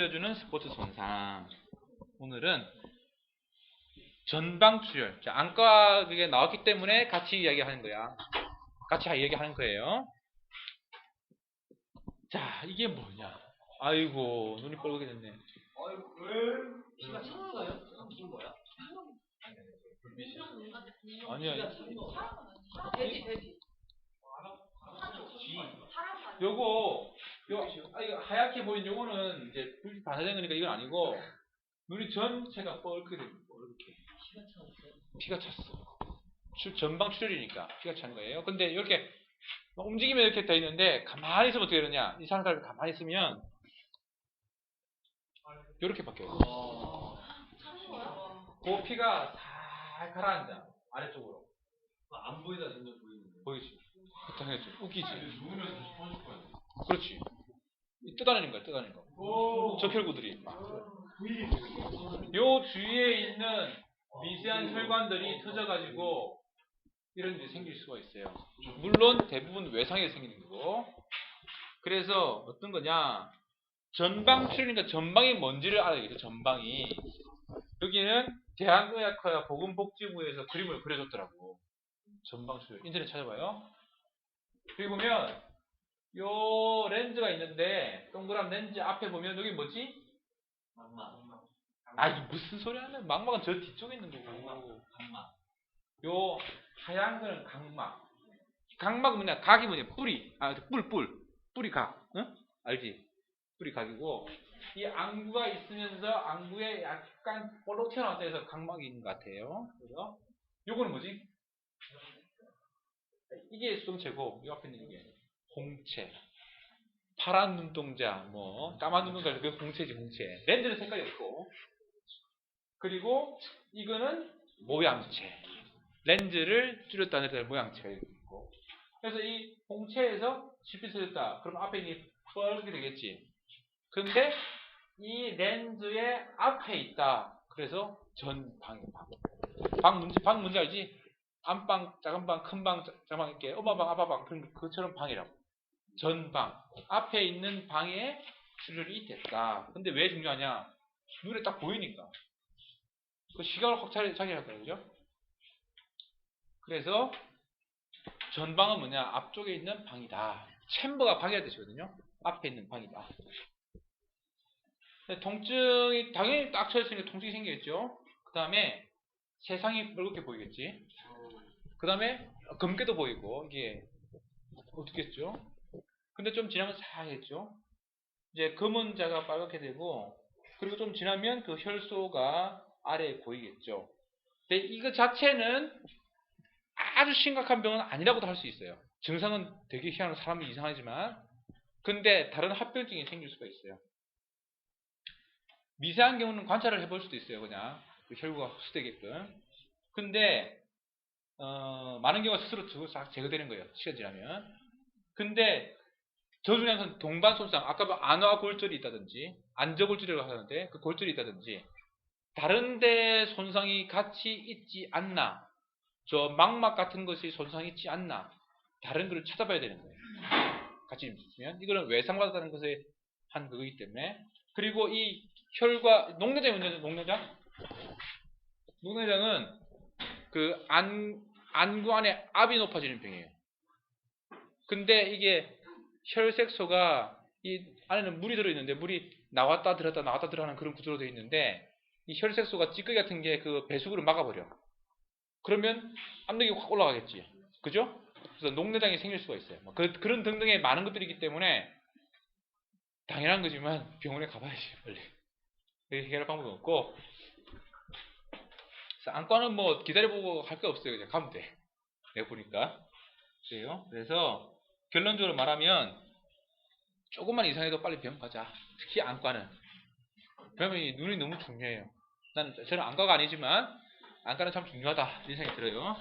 보여주는 스포츠 손상. 오늘은 전방 출혈. 자, 안과 그게 나왔기 때문에 같이 이야기하는 거야. 같이 이야기하는 거예요. 자, 이게 뭐냐? 아이고, 눈이 뻘겋게 됐네. 피가 찬 거예요? 긴 거야? 아니야. 돼지 돼지 요거, 요, 아, 이거 하얗게 보인 요거는 이제 불이 반사된 거니까 이건 아니고, 눈이 전체가 뻘겋게 됩니다. 이렇게. 피가 찼어. 출- 전방 출혈이니까 피가 찬 거예요. 근데 이렇게 막 움직이면 이렇게 돼 있는데 가만히 있으면 어떻게 되느냐? 이상한 사람이 가만히 있으면 이렇게 바뀌어요. 찬 거야? 그 피가 살 가라앉아 아래쪽으로 안 보이다 점점 보이는데. 보이지? 웃기지. 다시 터질 거야. 그렇지. 이 뜯어내는 거야, 뜯어내는 거. 적혈구들이 막. 요 주위에 있는 미세한 혈관들이 터져가지고 이런 일이 생길 수가 있어요. 물론 대부분 외상에 생기는 거고. 그래서 어떤 거냐. 전방 출혈이니까 전방이 뭔지를 알아야겠죠. 전방이. 여기는 대한의학회 보건복지부에서 그림을 그려줬더라고. 전방 출혈. 인터넷 찾아봐요. 여기 보면 요 렌즈가 있는데 동그란 렌즈 앞에 보면 여기 뭐지? 막막. 아, 이 무슨 소리 하는? 망막은 저 뒤쪽에 있는 거고. 막막. 요 하얀 거는 각막. 각막은 뭐냐? 각이 뭐냐? 뿌리. 아, 뿔, 뿔. 뿌리 각. 응? 알지? 뿌리 각이고. 이 안구가 있으면서 안구에 약간 볼록 튀어나왔다 해서 각막인 것 같아요. 그죠? 요거는 뭐지? 이게 수동체고, 이 앞에 있는 게 홍채. 파란 눈동자, 뭐, 까만 눈동자, 그게 홍채지, 홍채. 렌즈는 색깔이 없고. 그리고 이거는 모양체. 렌즈를 줄였다 내렸다 모양체가 있고. 그래서 이 홍채에서 실핏 터졌다. 그럼 앞에 있는 뻘게 되겠지. 근데 이 렌즈의 앞에 있다. 그래서 전방이 방. 방 문제, 방 문제 알지? 안방, 작은 방, 큰 방, 작은 방 이렇게 엄마 방, 아빠 방 그런 그처럼 방이라고. 전방. 앞에 있는 방에 출혈이 됐다. 근데 왜 중요하냐? 눈에 딱 보이니까. 그 시각을 확 차리, 차게 할 거예요. 그죠? 그래서 전방은 뭐냐? 앞쪽에 있는 방이다. 챔버가 방이라 뜻이거든요. 앞에 있는 방이다. 통증이 당연히 딱 쳐있으니까 통증이 생기겠죠. 그 다음에 세상이 뻘겋게 보이겠지. 그 다음에 검게도 보이고 이게 어떻겠죠? 근데 좀 지나면 사하겠죠. 이제 검은 자가 빨갛게 되고 그리고 좀 지나면 그 혈소가 아래에 보이겠죠. 근데 이거 자체는 아주 심각한 병은 아니라고도 할 수 있어요. 증상은 되게 희한한 사람이 이상하지만 근데 다른 합병증이 생길 수가 있어요. 미세한 경우는 관찰을 해볼 수도 있어요. 그냥 그 혈구가 흡수되게끔. 근데 어, 많은 경우가 스스로 싹 제거되는 거예요. 시간 지나면. 근데 저 중에서는 동반 손상, 아까 뭐 안화 골절이 있다든지 안저 골절이라고 하는데 그 골절이 있다든지 다른데 손상이 같이 있지 않나 저 망막 같은 것이 손상이 있지 않나 다른 걸 찾아봐야 되는 거예요. 같이 있으면 이거는 외상받았다는 것에 한 그거기 때문에 그리고 이 혈과 녹내장이 문제죠. 녹내장 녹내장은 그 안, 안구 안에 압이 높아지는 병이에요. 근데 이게 혈색소가 이 안에는 물이 들어있는데 물이 나왔다 들었다 나왔다 들어 하는 그런 구조로 되어 있는데 이 혈색소가 찌꺼기 같은 게 그 배수구를 막아버려. 그러면 압력이 확 올라가겠지. 그죠? 그래서 녹내장이 생길 수가 있어요. 뭐 그, 그런 등등의 많은 것들이기 때문에 당연한 거지만 병원에 가봐야지 빨리. 해결할 방법이 없고 안과는 뭐 기다려보고 할 게 없어요. 그냥 가면 돼. 내가 보니까 그래요. 그래서 결론적으로 말하면 조금만 이상해도 빨리 병원 가자. 특히 안과는. 왜냐면 이 눈이 너무 중요해요. 나는 저는 안과가 아니지만 안과는 참 중요하다 생각이 들어요.